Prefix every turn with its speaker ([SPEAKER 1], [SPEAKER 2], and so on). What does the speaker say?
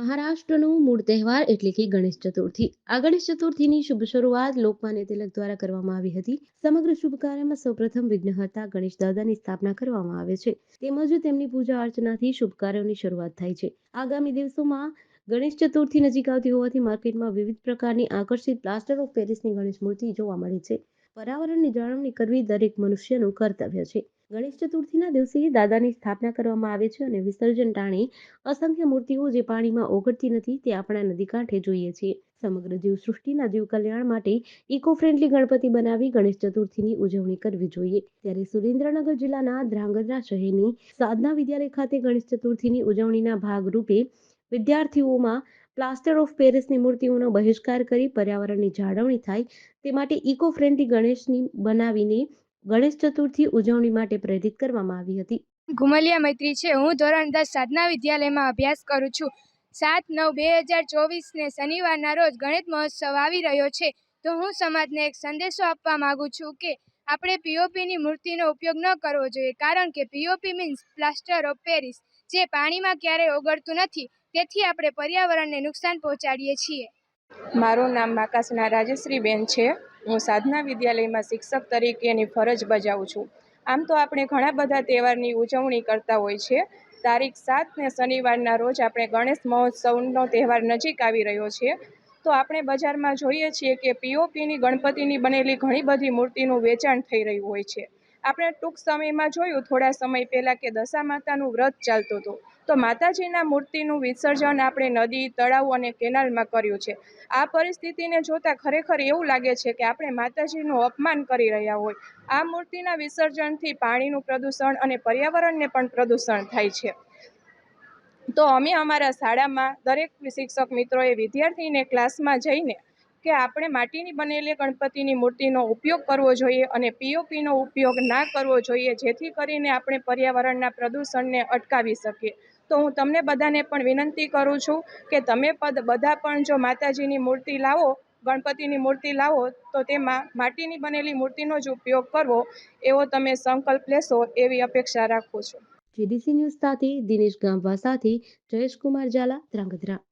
[SPEAKER 1] મહારાષ્ટ્રનો મૂળ તહેવાર એટલે કે ગણેશ ચતુર્થી. આ ગણેશ ચતુર્થીની શુભ શરૂઆત લોકમાન્ય તિલક દ્વારા કરવામાં આવી હતી. સમગ્ર શુભ કાર્યમાં સૌપ્રથમ વિઘ્નહર્તા ગણેશ દાદાની સ્થાપના કરવામાં આવે છે. તેમજ તેમની પૂજા અર્ચનાથી શુભ કાર્યોની શરૂઆત થાય છે. આગામી દિવસોમાં ગણેશ ચતુર્થી નજીક આવતી હોવાથી માર્કેટમાં વિવિધ પ્રકારની આકર્ષિત પ્લાસ્ટર ઓફ પેરિસની ગણેશ મૂર્તિ જોવા મળે છે. પર્યાવરણની જાળવણી કરવી દરેક મનુષ્યનું કર્તવ્ય છે. ગણેશ ચતુર્થીના દિવસે દાદાની સ્થાપના કરવામાં આવે છે અને વિસર્જન ટાણે અસંખ્ય મૂર્તિઓ જે પાણીમાં ઓગળતી નથી તે આપણા નદી કાંઠે જોઈએ છીએ. સમગ્ર જીવસૃષ્ટિના જીવ કલ્યાણ માટે ઇકો ફ્રેન્ડલી ગણપતિ બનાવી ગણેશ ચતુર્થીની ઉજવણી કરવી જોઈએ. ત્યારે સુરેન્દ્રનગર જિલ્લાના ધ્રાંગધ્રા શહેરની સાધના વિદ્યાલય ખાતે ગણેશ ચતુર્થીની ઉજવણીના ભાગરૂપે વિદ્યાર્થીઓમાં પ્લાસ્ટર ઓફ પેરિસની મૂર્તિઓનો બહિષ્કાર કરી પર્યાવરણની જાળવણી થાય તે માટે ઇકો ફ્રેન્ડલી ગણેશની બનાવીને ગણેશ ચતુર્થી ઉજવણી માટે પ્રેરિત કરવામાં આવી હતી.
[SPEAKER 2] ઘુમલિયા મૈત્રી છે. હું ધોરણ દસ સાધના વિદ્યાલયમાં અભ્યાસ કરું છું. સાત નવ બે હજાર ચોવીસને શનિવારના રોજ ગણેશ મહોત્સવ આવી રહ્યો છે. તો હું સમાજને એક સંદેશો આપવા માગું છું કે આપણે પીઓપીની મૂર્તિનો ઉપયોગ ન કરવો જોઈએ. કારણ કે POP means plaster of Paris જે પાણીમાં ક્યારેય ઓગળતું નથી. તેથી આપણે પર્યાવરણને નુકસાન પહોંચાડીએ છીએ.
[SPEAKER 3] મારું નામ માકાસના રાજશ્રીબેન છે. હું સાધના વિદ્યાલયમાં શિક્ષક તરીકેની ફરજ બજાવું છું. આમ તો આપણે ઘણા બધા તહેવારની ઉજવણી કરતા હોય છે. તારીખ સાત ને શનિવારના રોજ આપણે ગણેશ મહોત્સવનો તહેવાર નજીક આવી રહ્યો છે. તો આપણે બજારમાં જોઈએ છીએ કે પીઓપીની ગણપતિની બનેલી ઘણી બધી મૂર્તિનું વેચાણ થઈ રહ્યું હોય છે. આપણે ટૂંક સમયમાં જોયું, થોડા સમય પહેલાં કે દશા માતાનું વ્રત ચાલતું હતું. તો માતાજીના મૂર્તિનું વિસર્જન આપણે નદી, તળાવ અને કેનાલમાં કર્યું છે. આ પરિસ્થિતિને જોતાં ખરેખર એવું લાગે છે કે આપણે માતાજીનું અપમાન કરી રહ્યા હોય. આ મૂર્તિના વિસર્જનથી પાણીનું પ્રદૂષણ અને પર્યાવરણને પણ પ્રદૂષણ થાય છે. તો અમે અમારા શાળામાં દરેક શિક્ષક મિત્રોએ વિદ્યાર્થીને ક્લાસમાં જઈને કે આપણે માટીની બનેલી ગણપતિની મૂર્તિનો ઉપયોગ કરવો જોઈએ અને પીઓપીનો ઉપયોગ ના કરવો જોઈએ, જેથી કરીને આપણે પર્યાવરણના પ્રદૂષણને અટકાવી શકીએ. તો હું તમને બધાને પણ વિનંતી કરું છું કે તમે પદ બધા પણ જો માતાજીની મૂર્તિ લાવો, ગણપતિની મૂર્તિ લાવો, તો તેમાં માટીની બનેલી મૂર્તિનો જ ઉપયોગ કરવો, એવો તમે સંકલ્પ લેશો એવી અપેક્ષા રાખું છું.
[SPEAKER 1] જીડીસી ન્યૂઝ સાથે દિનેશ ગામવા સાથે જયેશકુમાર ઝાલા, ધ્રાંગધ્રા.